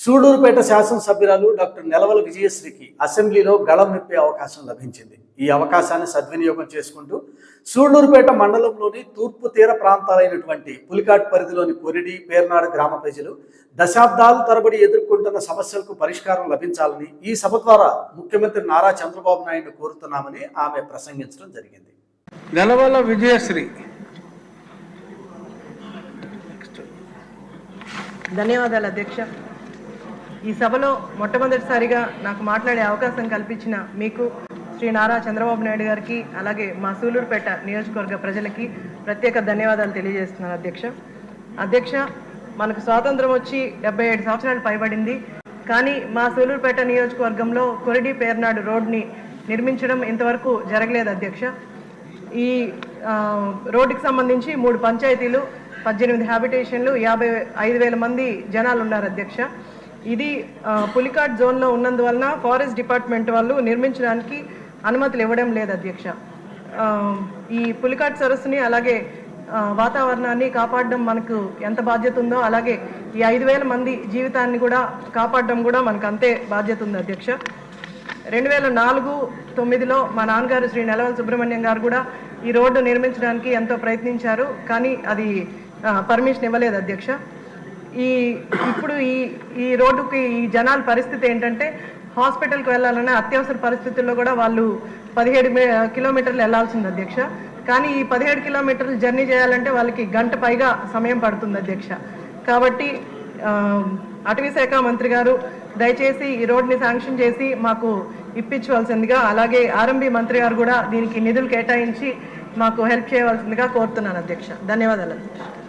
సూళ్ళూరుపేట శాసనసభ్యురాలు డాక్టర్ నెలవల విజయశ్రీకి అసెంబ్లీలో గళం విప్పే అవకాశం లభించింది. ఈ అవకాశాన్ని సద్వినియోగం చేసుకుంటూ సూళ్ళూరుపేట మండలంలోని తూర్పు తీర ప్రాంతాలైనటువంటి పులికాట్ పరిధిలోని పొరిడి పేర్నాడు గ్రామ ప్రజలు దశాబ్దాల తరబడి ఎదుర్కొంటున్న సమస్యలకు పరిష్కారం లభించాలని ఈ సభ ద్వారా ముఖ్యమంత్రి నారా చంద్రబాబు నాయుడు కోరుతున్నామని ఆమె ప్రసంగించడం జరిగింది. నెలవల్ల విజయశ్రీ. ధన్యవాదాలు అధ్యక్ష. ఈ సభలో మొట్టమొదటిసారిగా నాకు మాట్లాడే అవకాశం కల్పించిన మీకు శ్రీ నారా చంద్రబాబు నాయుడు గారికి అలాగే మా సూలూరుపేట నియోజకవర్గ ప్రజలకి ప్రత్యేక ధన్యవాదాలు తెలియజేస్తున్నాను అధ్యక్ష. అధ్యక్ష మనకు స్వాతంత్రం వచ్చి డెబ్బై ఏడు సంవత్సరాలు పైబడింది. కానీ మా సూలూరుపేట నియోజకవర్గంలో కొరిడి పేర్నాడు రోడ్ని నిర్మించడం ఇంతవరకు జరగలేదు అధ్యక్ష. ఈ రోడ్డుకి సంబంధించి మూడు పంచాయతీలు పద్దెనిమిది హ్యాబిటేషన్లు యాభై ఐదు వేల మంది జనాలు ఉన్నారు అధ్యక్ష. ఇది పులికాట్ జోన్లో ఉన్నందువలన ఫారెస్ట్ డిపార్ట్మెంట్ వాళ్ళు నిర్మించడానికి అనుమతులు ఇవ్వడం లేదు అధ్యక్ష. ఈ పులికాట్ సరస్సుని అలాగే వాతావరణాన్ని కాపాడడం మనకు ఎంత బాధ్యత ఉందో అలాగే ఈ ఐదు వేల మంది జీవితాన్ని కూడా కాపాడడం కూడా మనకు అంతే బాధ్యత ఉంది అధ్యక్ష. రెండు వేల నాలుగు తొమ్మిదిలో మా నాన్నగారు శ్రీ నెలవల్ సుబ్రహ్మణ్యం గారు కూడా ఈ రోడ్డు నిర్మించడానికి ఎంతో ప్రయత్నించారు కానీ అది పర్మిషన్ ఇవ్వలేదు అధ్యక్ష. ఈ ఇప్పుడు ఈ ఈ రోడ్డుకి ఈ జనాల పరిస్థితి ఏంటంటే హాస్పిటల్కి వెళ్ళాలనే అత్యవసర పరిస్థితుల్లో కూడా వాళ్ళు పదిహేడు కిలోమీటర్లు వెళ్ళాల్సింది అధ్యక్ష. కానీ ఈ పదిహేడు కిలోమీటర్లు జర్నీ చేయాలంటే వాళ్ళకి గంట పైగా సమయం పడుతుంది అధ్యక్ష. కాబట్టి అటవీ శాఖ మంత్రి గారు దయచేసి ఈ రోడ్ని శాంక్షన్ చేసి మాకు ఇప్పించవలసిందిగా అలాగే ఆర్ఎంబి మంత్రి గారు కూడా దీనికి నిధులు కేటాయించి మాకు హెల్ప్ చేయవలసిందిగా కోరుతున్నాను అధ్యక్ష. ధన్యవాదాలు అధ్యక్ష.